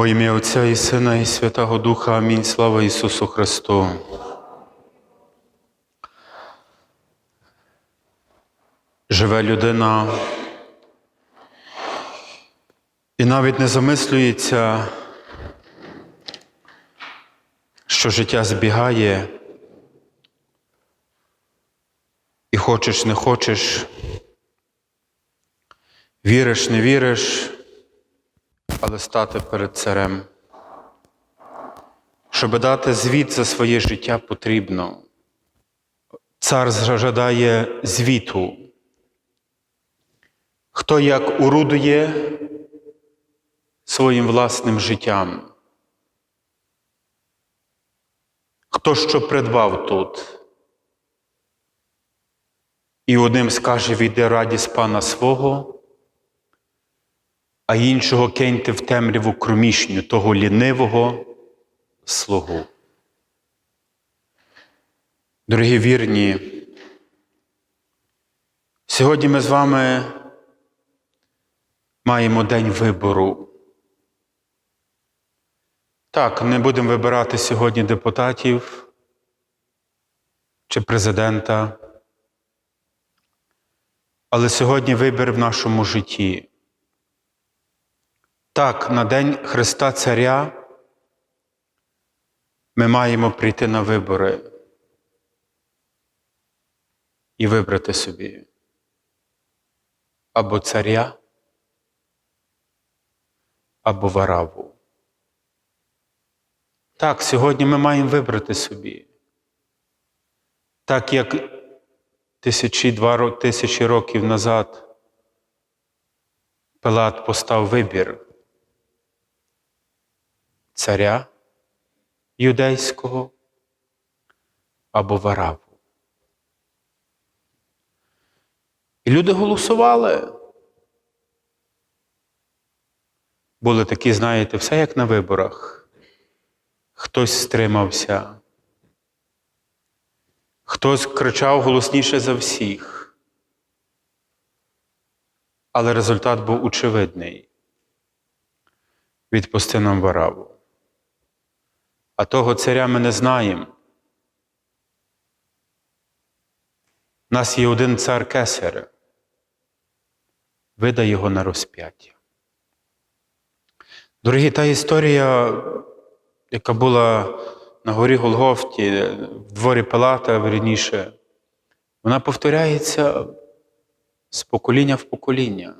Во ім'я Отця і Сина, і Святого Духа. Амінь. Слава Ісусу Христу. Живе людина і навіть не замислюється, що життя збігає, і хочеш, не хочеш, віриш, не віриш, але стати перед царем. Щоб дати звіт за своє життя потрібно. Цар зажадає звіту. Хто як урудує своїм власним життям? Хто що придбав тут? І одним скаже, війде радість пана свого, а іншого киньте в темряву кромішню того лінивого слугу. Дорогі вірні, сьогодні ми з вами маємо день вибору. Так, не будемо вибирати сьогодні депутатів чи президента, але сьогодні вибір в нашому житті. Так, на День Христа Царя ми маємо прийти на вибори і вибрати собі або царя, або вараву. Так, сьогодні ми маємо вибрати собі. Так як тисячі два тисячі років назад Пилат постав вибір царя юдейського або вараву. І люди голосували. Були такі, знаєте, все як на виборах. Хтось стримався, хтось кричав голосніше за всіх. Але результат був очевидний. Відпусти нам вараву. А того царя ми не знаємо. У нас є один цар Кесар. Видай його на розп'яття. Дорогі, та історія, яка була на горі Голгофті, в дворі Пилата, верніше, вона повторяється з покоління в покоління.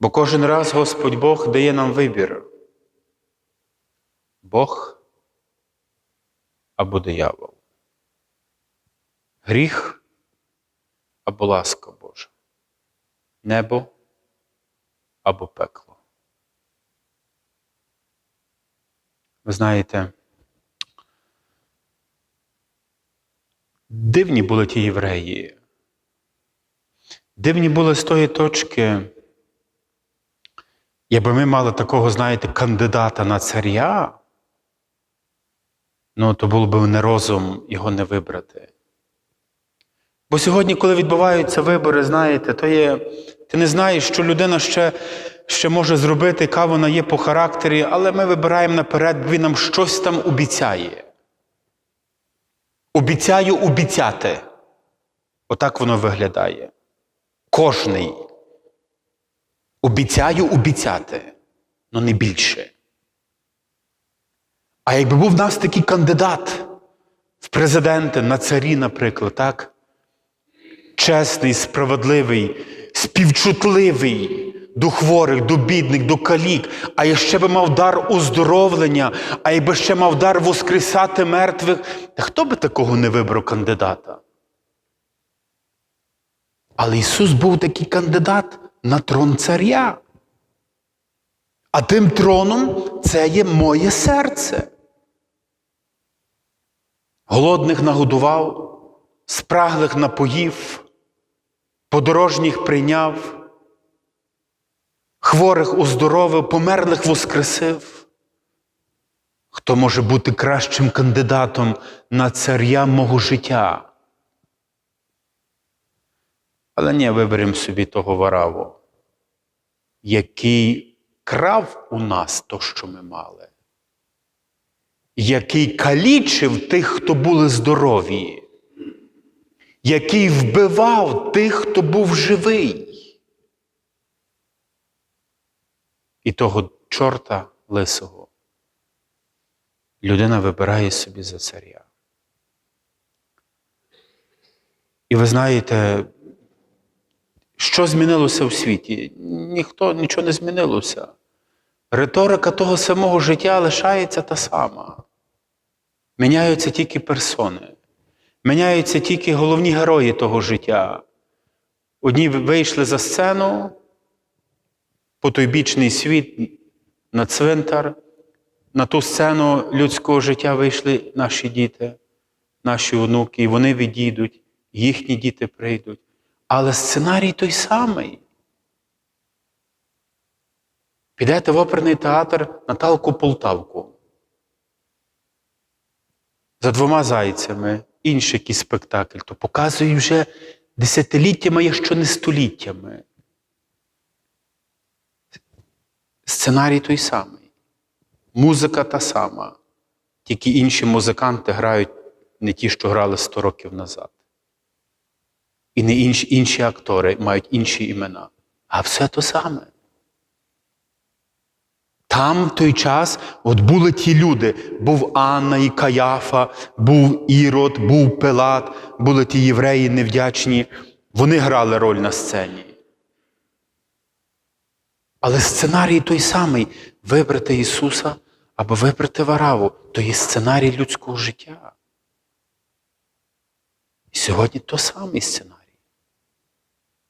Бо кожен раз Господь Бог дає нам вибір. Бог або диявол. Гріх або ласка Божа. Небо або пекло. Ви знаєте, дивні були ті євреї. Дивні були з тої точки, якби ми мали такого, знаєте, кандидата на царя, ну то було б нерозум його не вибрати. Бо сьогодні, коли відбуваються вибори, знаєте, то є, ти не знаєш, що людина ще, ще може зробити, яка вона є по характері, але ми вибираємо наперед, він нам щось там обіцяє. Обіцяю обіцяти. Отак воно виглядає. Кожний. Обіцяю обіцяти, але не більше. А якби був в нас такий кандидат в президенти, на царі, наприклад, так? Чесний, справедливий, співчутливий до хворих, до бідних, до калік, а ще би мав дар оздоровлення, а якби ще мав дар воскресати мертвих, та хто би такого не вибрав кандидата? Але Ісус був такий кандидат на трон царя. А тим троном це є моє серце. Голодних нагодував, спраглих напоїв, подорожніх прийняв, хворих оздоровив, померлих воскресив. Хто може бути кращим кандидатом на царя мого життя? Але ні, виберемо собі того вараву, який крав у нас то, що ми мали, який калічив тих, хто були здорові, який вбивав тих, хто був живий. І того чорта лисого людина вибирає собі за царя. І ви знаєте, що змінилося в світі? Ніхто нічого не змінилося. Риторика того самого життя лишається та сама. Міняються тільки персони, міняються тільки головні герої того життя. Одні вийшли за сцену, по той бічний світ, на цвинтар, на ту сцену людського життя вийшли наші діти, наші онуки, і вони відійдуть, їхні діти прийдуть. Але сценарій той самий. Підете в оперний театр Наталку Полтавку. За двома зайцями, інший якийсь спектакль, то показує вже десятиліттями, якщо не століттями. Сценарій той самий. Музика та сама. Тільки інші музиканти грають не ті, що грали 100 років назад. І не інші, інші актори мають інші імена. А все то саме. Там в той час от були ті люди. Був Анна і Каяфа, був Ірод, був Пилат, були ті євреї невдячні. Вони грали роль на сцені. Але сценарій той самий вибрати Ісуса або вибрати Вараву то є сценарій людського життя. І сьогодні то самий сценарій.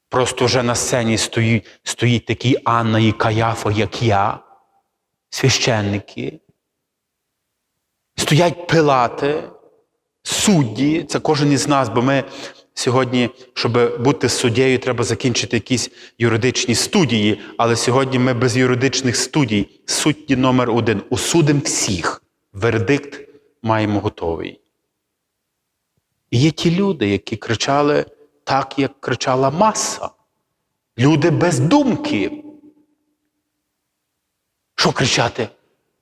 Просто вже на сцені стоїть, стоїть такі Анна і Каяфа, як я, священники. Стоять пилати, судді, це кожен із нас, бо ми сьогодні, щоб бути суддєю, треба закінчити якісь юридичні студії, але сьогодні ми без юридичних студій, судді номер один, усудимо всіх. Вердикт маємо готовий. І є ті люди, які кричали так, як кричала маса. Люди без думки. Що кричати?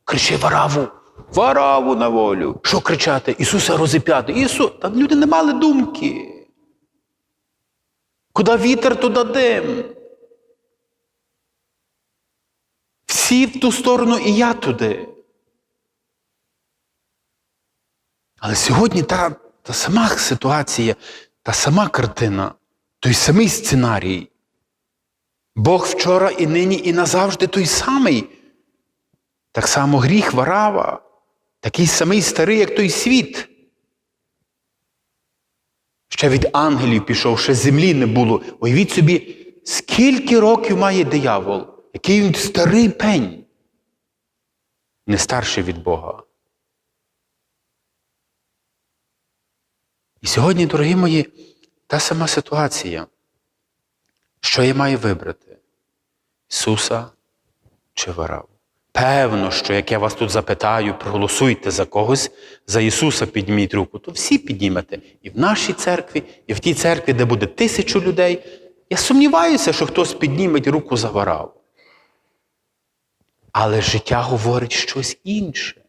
Кричи вараву, вараву на волю. Що кричати? Ісуса розіп'яти. Ісус, та люди не мали думки. Куди вітер, туди дим. Всі в ту сторону і я туди. Але сьогодні та, та сама ситуація, та сама картина, той самий сценарій. Бог вчора і нині, і назавжди той самий. Так само гріх варава, такий самий старий, як той світ. Ще від ангелів пішов, ще землі не було. Уявіть собі, скільки років має диявол, який він старий пень, не старший від Бога. І сьогодні, дорогі мої, та сама ситуація. Що я маю вибрати? Ісуса чи Вараву? Певно, що як я вас тут запитаю, проголосуйте за когось, за Ісуса підніміть руку, то всі піднімете. І в нашій церкві, і в тій церкві, де буде тисячу людей. Я сумніваюся, що хтось підніме руку за Вараву. Але життя говорить щось інше.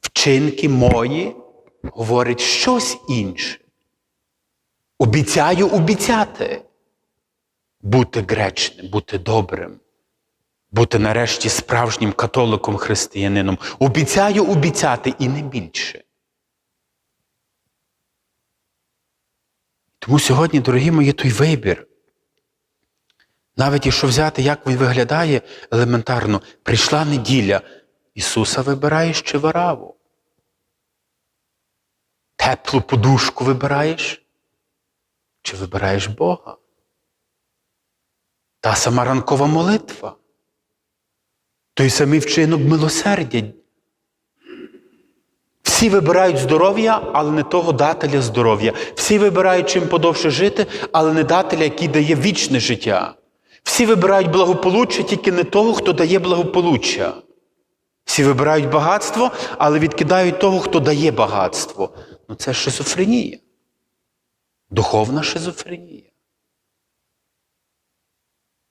Вчинки мої говорять щось інше. Обіцяю обіцяти. Бути гречним, бути добрим, бути нарешті справжнім католиком християнином. Обіцяю обіцяти і не більше. Тому сьогодні, дорогі мої, той вибір. Навіть якщо взяти, як він виглядає елементарно, прийшла неділя, Ісуса вибираєш чи вараву? Теплу подушку вибираєш? Чи вибираєш Бога? Та сама ранкова молитва, той самий вчинок милосердя. Всі вибирають здоров'я, але не того дателя здоров'я. Всі вибирають чим подовше жити, але не дателя, який дає вічне життя. Всі вибирають благополуччя, тільки не того, хто дає благополуччя. Всі вибирають багатство, але відкидають того, хто дає багатство. Ну це шизофренія. Духовна шизофренія.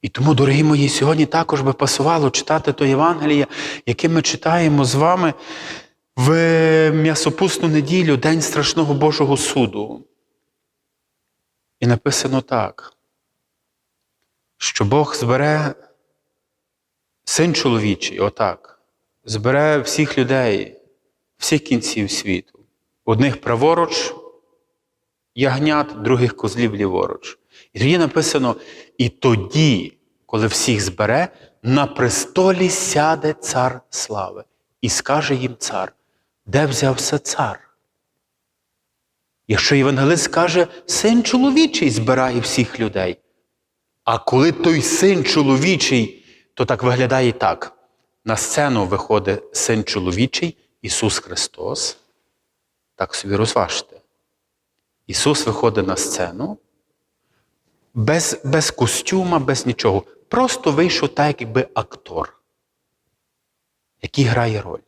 І тому, дорогі мої, сьогодні також би пасувало читати то Євангеліє, яке ми читаємо з вами в м'ясопусну неділю, День страшного Божого суду. І написано так, що Бог збере син чоловічий, отак, збере всіх людей, всіх кінців світу. Одних праворуч ягнят, других козлів ліворуч. І тоді написано: і тоді, коли всіх збере, на престолі сяде цар слави. І скаже їм цар, де взявся цар? Якщо євангелист каже, син чоловічий збирає всіх людей. А коли той син чоловічий, то так виглядає так. На сцену виходить син чоловічий, Ісус Христос. Так собі розважте. Ісус виходить на сцену без, без костюма, без нічого. Просто вийшов так, якби актор, який грає роль.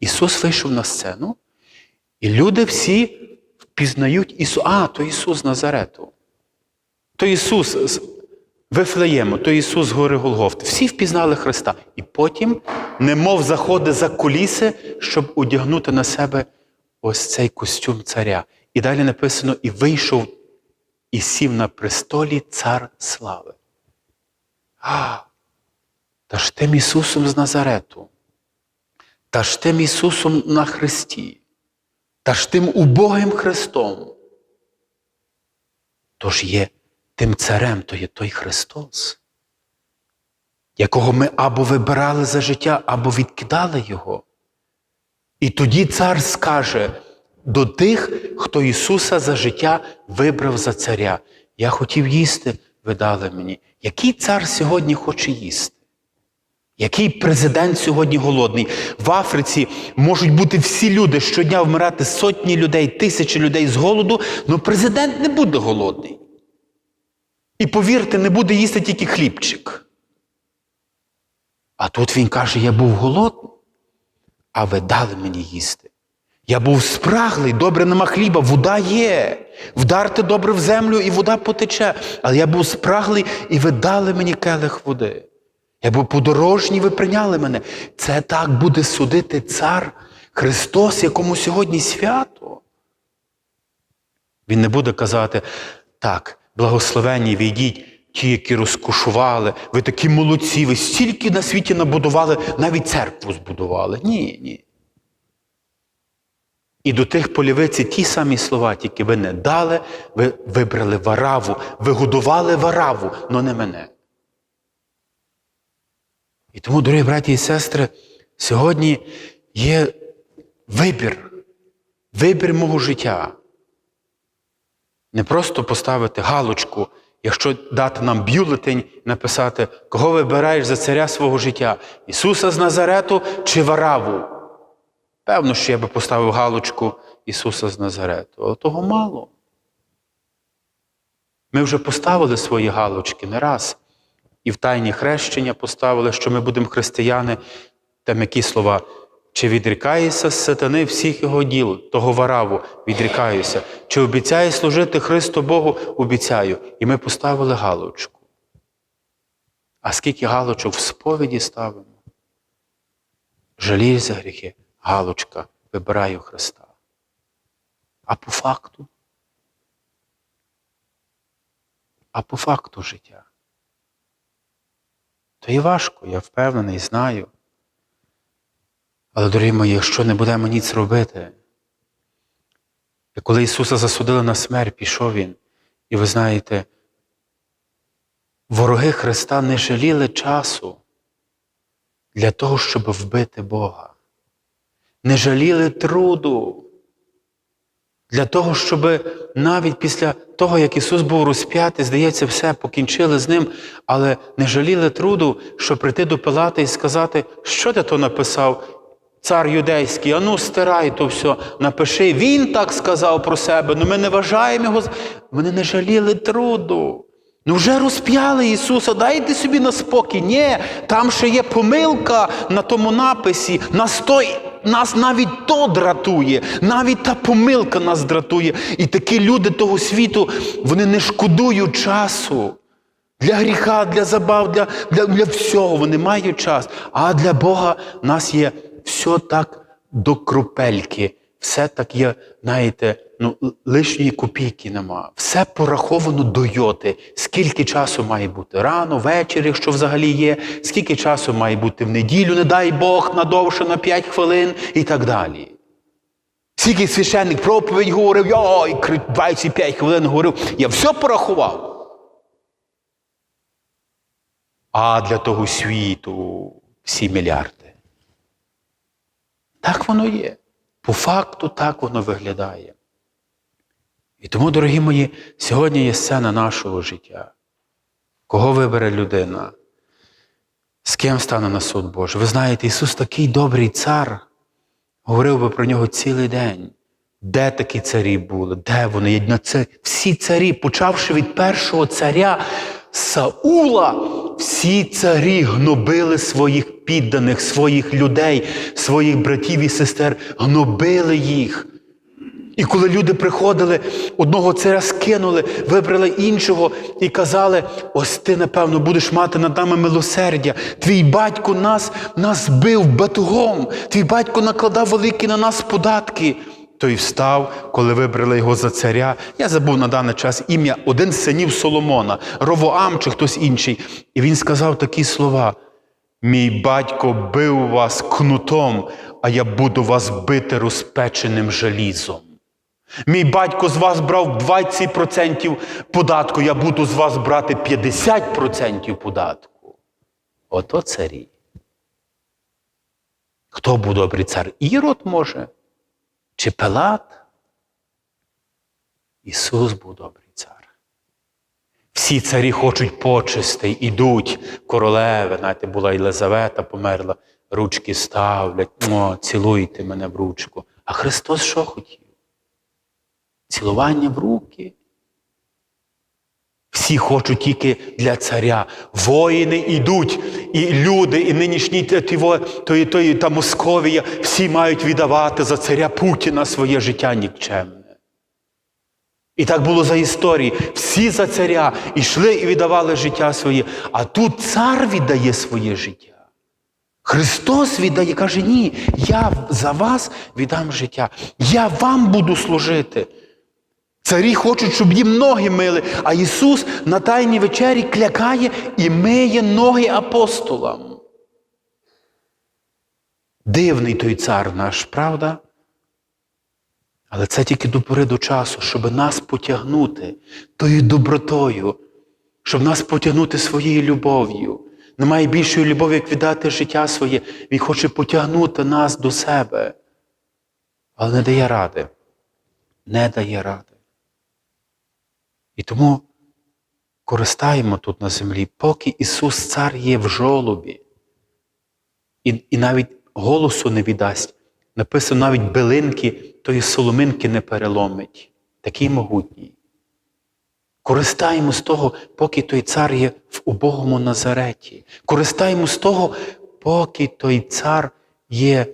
Ісус вийшов на сцену, і люди всі впізнають Ісуса. А, то Ісус Назарету. То Ісус з Вифлеєму, то Ісус з гори Голгофти. Всі впізнали Христа. І потім, немов заходить за куліси, щоб одягнути на себе ось цей костюм царя. І далі написано: і вийшов і сів на престолі цар слави. Та ж тим Ісусом з Назарету, та ж тим Ісусом на Христі, та ж тим убогим Христом. Тож є тим царем, то є той Христос, якого ми або вибирали за життя, або відкидали Його. І тоді цар скаже до тих, хто Ісуса за життя вибрав за царя. Я хотів їсти, ви дали мені. Який цар сьогодні хоче їсти? Який президент сьогодні голодний? В Африці можуть бути всі люди щодня вмирати сотні людей, тисячі людей з голоду, але президент не буде голодний. І повірте, не буде їсти тільки хлібчик. А тут він каже: я був голодний, а ви дали мені їсти. Я був спраглий, добре нема хліба, вода є. Вдарте добре в землю, і вода потече. Але я був спраглий, і ви дали мені келих води. Я був подорожній, ви прийняли мене. Це так буде судити цар Христос, якому сьогодні свято. Він не буде казати, так, благословенні, війдіть, ті, які розкошували, ви такі молодці, ви стільки на світі набудували, навіть церкву збудували. Ні, ні. І до тих полівиці ті самі слова, тільки ви не дали, ви вибрали вараву, ви годували вараву, але не мене. І тому, дорогі браті і сестри, сьогодні є вибір, вибір мого життя. Не просто поставити галочку, якщо дати нам бюлетень, написати, кого вибираєш за царя свого життя, Ісуса з Назарету чи Вараву. Певно, що я би поставив галочку Ісуса з Назарету, але того мало. Ми вже поставили свої галочки не раз. І в тайні хрещення поставили, що ми будемо християни, там які слова. Чи відрікаєшся з сатани всіх його діл, того вараву, відрікаюся. Чи обіцяє служити Христу Богу, обіцяю. І ми поставили галочку. А скільки галочок в сповіді ставимо? Жалієш за гріхи, галочка, вибираю Христа. А по факту? А по факту життя. То і важко, я впевнений, знаю. Але, дорогі мої, якщо не будемо ніц робити, і коли Ісуса засудили на смерть, пішов Він, і ви знаєте, вороги Христа не жаліли часу для того, щоб вбити Бога. Не жаліли труду для того, щоб навіть після того, як Ісус був розп'ятий, здається, все покінчили з ним, але не жаліли труду, щоб прийти до Пилата і сказати, що ти то написав, цар юдейський, ану стирай то все, напиши. Він так сказав про себе, але ми не вважаємо його. Вони не жаліли труду. Ну вже розп'яли Ісуса, дайте собі на спокій. Ні, там ще є помилка на тому написі. Нас, той, нас навіть то дратує, навіть та помилка нас дратує. І такі люди того світу, вони не шкодують часу Для гріха, для забав, для, для, для всього вони мають час. А для Бога в нас є все так до крупельки. Все так є, знаєте, ну, лишньої копійки нема. Все пораховано до йоти. Скільки часу має бути рано, ввечері, якщо взагалі є, скільки часу має бути в неділю, не дай Бог, надовше на 5 хвилин і так далі. Скільки священник проповідь говорив, йой, 25 хвилин говорив, я все порахував. А для того світу всі мільярди. Так воно є. По факту так воно виглядає. І тому, дорогі мої, сьогодні є сцена нашого життя. Кого вибере людина? З ким стане на суд Божий? Ви знаєте, Ісус такий добрий цар, говорив би про нього цілий день. Де такі царі були? Де вони? Всі царі, почавши від першого царя Саула, всі царі гнобили своїх підданих, своїх людей, своїх братів і сестер, гнобили їх. І коли люди приходили, одного царя скинули, вибрали іншого і казали: ось ти, напевно, будеш мати над нами милосердя. Твій батько нас, нас бив батугом, твій батько накладав великі на нас податки. Той встав, коли вибрали його за царя. Я забув на даний час ім'я один з синів Соломона, Ровоам чи хтось інший. І він сказав такі слова: Мій батько бив вас кнутом, а я буду вас бити розпеченим желізом. Мій батько з вас брав 20% податку, я буду з вас брати 50% податку. Ото царі. Хто був добрий цар? Ірод може? Чи Пилат? Ісус був добрий цар. Всі царі хочуть почестей, ідуть, королеви, знаєте, була Єлизавета, померла, ручки ставлять, о, цілуйте мене в ручку. А Христос що хотів? Цілування в руки. Всі хочуть тільки для царя. Воїни йдуть, і люди, і нинішні тої, тої, та Московія, всі мають віддавати за царя Путіна своє життя нікчемне. І так було за історії. Всі за царя йшли і віддавали життя своє. А тут цар віддає своє життя. Христос віддає, каже, ні, я за вас віддам життя. Я вам буду служити. Царі хочуть, щоб їм ноги мили, а Ісус на Тайній вечері клякає і миє ноги апостолам. Дивний той цар наш, правда? Але це тільки до пори до часу, щоб нас потягнути тою добротою, щоб нас потягнути своєю любов'ю. Немає більшої любові, як віддати життя своє. Він хоче потягнути нас до себе. Але не дає ради. Не дає ради. І тому користаємо тут на землі, поки Ісус Цар є в жолобі. І, і навіть голосу не віддасть. Написано, навіть билинки тої соломинки не переломить. Такий могутній. Користаємо з того, поки той цар є в убогому Назареті. Користаємо з того, поки той цар є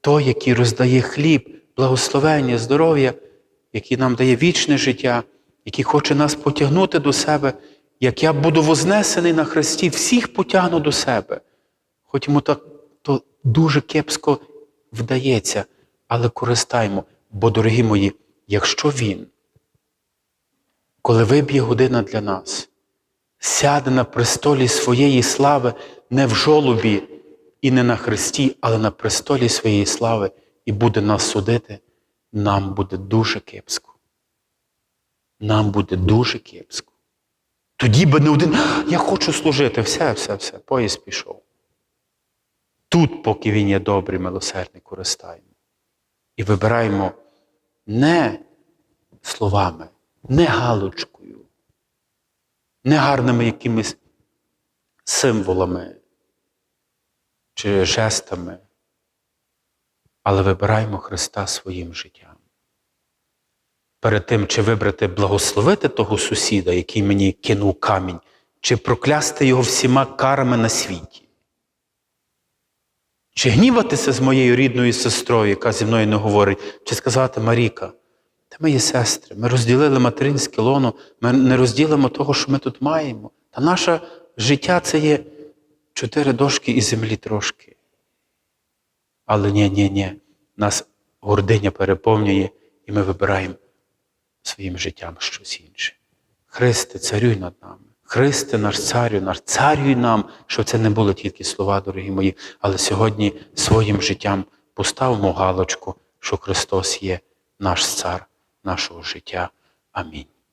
той, який роздає хліб, благословення, здоров'я, який нам дає вічне життя, який хоче нас потягнути до себе, як я буду вознесений на Христі, всіх потягну до себе. Хоч йому так то дуже кепсько вдається, але користаємо. Бо, дорогі мої, якщо Він, коли виб'є година для нас, сяде на престолі своєї слави не в жолобі і не на Христі, але на престолі своєї слави і буде нас судити, нам буде дуже кепсько. Нам буде дуже кепсько. Тоді би не один, я хочу служити, все, все, все, поїзд пішов. Тут, поки він є добрий, милосердний, користаємо. І вибираємо не словами, не галочкою, не гарними якимись символами чи жестами, але вибираємо Христа своїм життям. Перед тим, чи вибрати благословити того сусіда, який мені кинув камінь, чи проклясти його всіма карами на світі. Чи гніватися з моєю рідною сестрою, яка зі мною не говорить, чи сказати Маріка, Ми є сестри, ми розділили материнське лоно, ми не розділимо того, що ми тут маємо. Та наше життя це є чотири дошки і землі трошки. Але ні, ні, ні. Нас гординя переповнює, і ми вибираємо своїм життям щось інше. Христе, царюй над нами. Христе, наш царю, наш царюй нам, щоб це не були тільки слова, дорогі мої, але сьогодні своїм життям поставимо галочку, що Христос є наш цар нашого життя. Амінь.